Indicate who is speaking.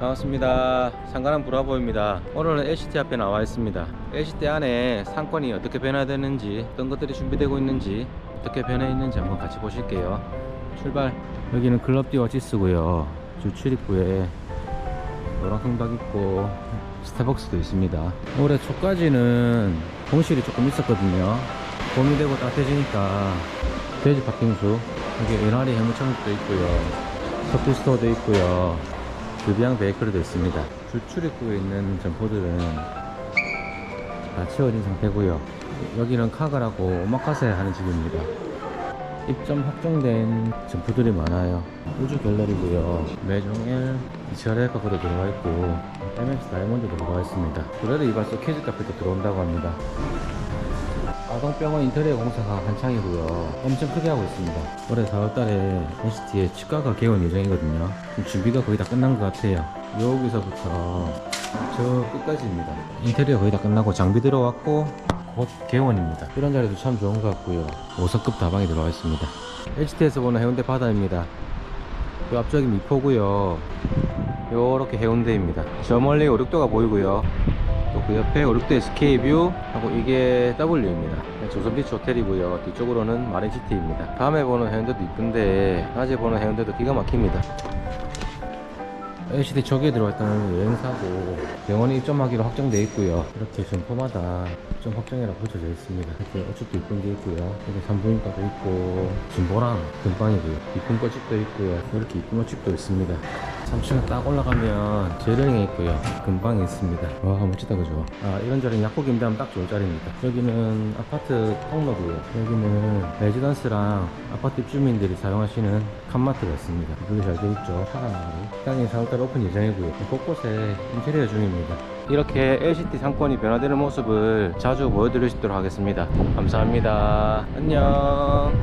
Speaker 1: 반갑습니다. 상관한 브라보입니다. 오늘은 LCT 앞에 나와 있습니다. LCT 안에 상권이 어떻게 변화되는지, 어떤 것들이 준비되고 있는지, 어떻게 변해 있는지 한번 같이 보실게요. 출발. 여기는 클럽디와 지스고요. 주 출입구에 노란 통닭 있고 스타벅스도 있습니다. 올해 초까지는 공실이 조금 있었거든요. 봄이 되고 따뜻해지니까 돼지 팥빙수, 여기 은하리 해무천국도 있고요. 커피스토어도 있고요. 드비앙 베이커리도 있습니다. 주 출입구에 있는 점포들은 다 채워진 상태고요. 여기는 카가라고 오마카세 하는 집입니다. 입점 확정된 점포들이 많아요. 우주 갤러리고요. 매종일 이치아레카도 들어가 있고 MX 다이몬드 들어가 있습니다. 그래도 이발소 키즈 카페도 들어온다고 합니다. 아동병원 인테리어 공사가 한창이고요. 엄청 크게 하고 있습니다. 올해 4월달에 NCT에 치과가 개원 예정이거든요. 지금 준비가 거의 다 끝난 것 같아요. 여기서부터 저 끝까지입니다. 인테리어 거의 다 끝나고 장비 들어왔고 곧 개원입니다. 이런 자리도 참 좋은 것 같고요. 5성급 다방이 들어와 있습니다. HT에서 보는 해운대 바다입니다. 이 앞쪽이 미포고요. 요렇게 해운대입니다. 저 멀리 오륙도가 보이고요. 또 그 옆에 오륙도 SK뷰 하고 이게 W입니다. 조선비치 호텔이고요. 뒤쪽으로는 마린시티입니다. 밤에 보는 해운대도 이쁜데 낮에 보는 해운대도 기가 막힙니다. LCD 저기에 들어와 있다는 여행사고 병원에 입점하기로 확정되어 있고요. 이렇게 점포마다 입점 확정이라고 붙여져 있습니다. 이렇게 어축도 이쁜 게 있고요. 여기 산부인과도 있고 진보랑 금방이고요. 이쁜 꽃집도 있고요. 이렇게 이쁜 옷집도 있습니다. 3층에 딱 올라가면 제르링에 있고요. 금방에 있습니다. 와 멋지다 그죠? 아 이런저런 약국 임대하면 딱 좋은 자리입니다. 여기는 아파트 통로고요. 여기는 레지던스랑 아파트 입주민들이 사용하시는 칸마트가 있습니다. 되게 잘 되어 있죠. 하나하나. 식당이 4월달 오픈 예정이고요. 곳곳에 인테리어 중입니다. 이렇게 LCT 상권이 변화되는 모습을 자주 보여드릴 수 있도록 하겠습니다. 감사합니다. 안녕.